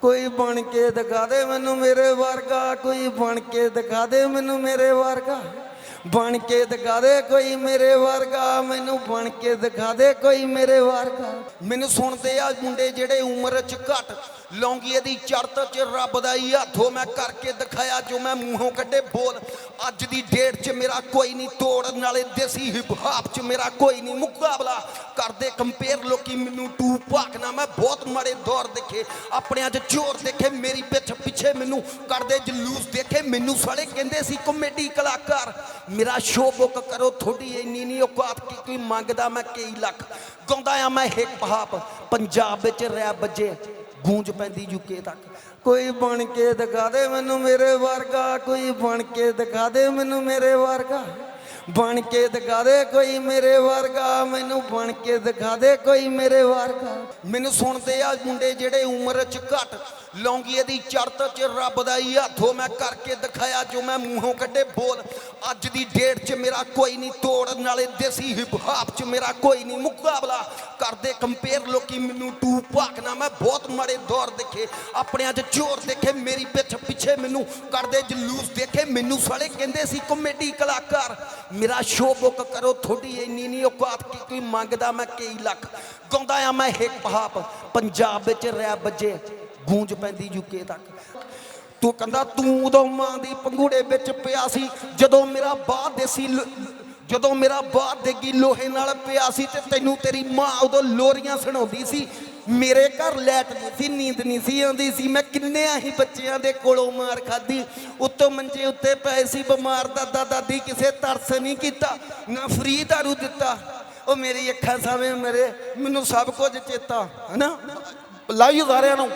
ਕੋਈ ਬਣ ਕੇ ਦਿਖਾ ਦੇ ਮੈਨੂੰ ਮੇਰੇ ਵਰਗਾ, ਕੋਈ ਬਣ ਕੇ ਦਿਖਾ ਦੇ ਮੈਨੂੰ ਮੇਰੇ ਵਰਗਾ। ਬਣ ਕੇ ਦਿਖਾ ਦੇ ਕੋਈ ਮੇਰੇ ਵਰਗਾ, ਮੈਨੂੰ ਬਣ ਕੇ ਦਿਖਾ ਦੇ ਕੋਈ ਮੇਰੇ ਵਰਗਾ। ਮੈਨੂੰ ਸੁਣਦੇ ਆ ਮੁੰਡੇ ਜਿਹੜੇ ਉਮਰ ਚ ਘੱਟ, ਲੌਂਗੀਏ ਦੀ ਚੜਤ ਚ ਰੱਬ ਦਾ ਹੀ ਹੱਥੋਂ ਮੈਂ ਕਰਕੇ ਦਿਖਾਇਆ ਜੋ ਮੈਂ ਮੂੰਹੋਂ ਕੱਢੇ ਬੋਲ। ਅੱਜ ਦੀ ਡੇਟ 'ਚ ਮੇਰਾ ਕੋਈ ਨਹੀਂ ਤੋੜ, ਨਾਲੇ ਦੇਸੀ ਹਿਪ ਹਾਪ 'ਚ ਮੇਰਾ ਕੋਈ ਨਹੀਂ ਮੁਕਾਬਲਾ। ਕਰਦੇ ਕੰਪੇਅਰ ਲੋਕੀ ਮੈਨੂੰ ਟੂ ਭਾਗਣਾ ਮੈਂ ਬਹੁਤ ਮਾੜੇ ਦੌਰ ਦੇਖੇ। ਆਪਣਿਆਂ 'ਚ ਜ਼ੋਰ ਦੇਖੇ, ਮੇਰੀ ਪਿੱਛ ਪਿੱਛੇ ਮੈਨੂੰ ਕਰਦੇ ਜਲੂਸ ਦੇਖੇ। ਮੈਨੂੰ ਸਾਲੇ ਕਹਿੰਦੇ ਸੀ ਕਾਮੇਡੀ ਕਲਾਕਾਰ ਮੇਰਾ ਸ਼ੋਅ ਬੁੱਕ ਕਰੋ ਥੋੜੀ ਇੰਨੀ ਨਹੀਂ ਔਕਾਤ ਕੀ ਕੋਈ ਮੰਗਦਾ ਮੈਂ ਕਈ ਲੱਖ। ਗਾਉਂਦਾ ਆ ਮੈਂ ਹਿਪ ਹਾਪ ਪੰਜਾਬ ਵਿੱਚ ਰੈਪ ਵੱਜੇ ਗੂੰਜ ਪੈਂਦੀ ਯੂਕੇ ਤੱਕ। ਕੋਈ ਬਣ ਕੇ ਦਿਖਾ ਦੇ ਮੈਨੂੰ ਮੇਰੇ ਵਰਗਾ, ਕੋਈ ਬਣ ਕੇ ਦਿਖਾ ਦੇ ਮੈਨੂੰ ਮੇਰੇ ਵਰਗਾ। ਬਣ ਕੇ ਦਿਖਾ ਦੇ ਕੋਈ ਮੇਰੇ ਵਰਗਾ, ਮੈਨੂੰ ਬਣ ਕੇ ਦਿਖਾ ਦੇ ਕੋਈ ਮੇਰੇ ਵਰਗਾ। ਮੈਨੂੰ ਸੁਣਦੇ ਆ ਮੁੰਡੇ ਜਿਹੜੇ ਉਮਰ ਚ ਘੱਟ, ਲੌਂਗੀਏ ਦੀ ਚੜਤ ਚ ਰੱਬ ਦਾ ਹੀ ਹੱਥੋਂ ਮੈਂ ਕਰਕੇ ਦਿਖਾਇਆ ਜੋ ਮੈਂ ਮੂੰਹੋਂ ਕੱਢੇ ਬੋਲ। ਅੱਜ ਦੀ ਡੇਟ 'ਚ ਮੇਰਾ ਕੋਈ ਨਹੀਂ ਤੋੜ, ਨਾਲੇ ਦੇਸੀ ਹਿਪ ਹਾਪ 'ਚ ਮੇਰਾ ਕੋਈ ਨਹੀਂ ਮੁਕਾਬਲਾ। ਕਰਦੇ ਕੰਪੇਅਰ ਲੋਕੀ ਮੈਨੂੰ ਟੂ ਭਾਗਣਾ ਮੈਂ ਬਹੁਤ ਮਾੜੇ ਦੌਰ ਦੇਖੇ। ਆਪਣਿਆਂ 'ਚ ਜ਼ੋਰ ਦੇਖੇ, ਮੇਰੀ ਪਿੱਛ ਪਿੱਛੇ ਮੈਨੂੰ ਕਰਦੇ ਜਲੂਸ ਦੇਖੇ। ਮੈਨੂੰ ਸਾਲੇ ਕਹਿੰਦੇ ਸੀ ਕਾਮੇਡੀ ਕਲਾਕਾਰ ਮੇਰਾ ਸ਼ੋਅ ਬੁੱਕ ਕਰੋ ਥੋੜੀ ਇੰਨੀ ਨਹੀਂ ਔਕਾਤ ਕੀ, ਕੋਈ ਮੰਗਦਾ ਮੈਂ ਕਈ ਲੱਖ। ਗਾਉਂਦਾ ਆ ਮੈਂ ਹਿਪ ਹਾਪ ਪੰਜਾਬ ਵਿੱਚ ਰੈਪ ਵੱਜੇ ਗੂੰਜ ਪੈਂਦੀ ਯੂਕੇ ਤੱਕ। ਤੂੰ ਕਹਿੰਦਾ ਤੂੰ ਉਦੋਂ ਮਾਂ ਦੀ ਪੰਗੂੜੇ ਵਿੱਚ ਪਿਆ ਸੀ, ਜਦੋਂ ਮੇਰਾ ਬਾਹ ਦੇਸੀ ਜਦੋਂ ਮੇਰਾ ਬਾਹ ਦੇਗੀ ਲੋਹੇ ਨਾਲ ਪਿਆ ਸੀ ਤੇ ਤੈਨੂੰ ਤੇਰੀ ਮਾਂ ਉਦੋਂ ਲੋਰੀਆਂ ਸੁਣਾਉਂਦੀ ਸੀ, ਮੇਰੇ ਘਰ ਲੈਟ ਨਹੀਂ ਸੀ, ਨੀਂਦ ਨਹੀਂ ਸੀ ਆਉਂਦੀ ਸੀ, ਮੈਂ ਕਿੰਨਿਆਂ ਹੀ ਬੱਚਿਆਂ ਦੇ ਕੋਲੋਂ ਮਾਰ ਖਾਦੀ ਉੱਤੋਂ ਮੰਜੇ ਉੱਤੇ ਪਏ ਸੀ, ਬਿਮਾਰ ਦਾਦਾ ਦਾਦੀ ਕਿਸੇ ਤਰਸ ਨਹੀਂ ਕੀਤਾ, ਨਾ ਫਰੀ ਦਾਰੂ ਦਿੱਤਾ। ਉਹ ਮੇਰੀ ਅੱਖਾਂ ਸਾਹਮਣੇ ਮੇਰੇ, ਮੈਨੂੰ ਸਭ ਕੁਝ ਚੇਤਾ, ਹਨਾ? ਲਾਈ ਸਾਰਿਆਂ ਨੂੰ।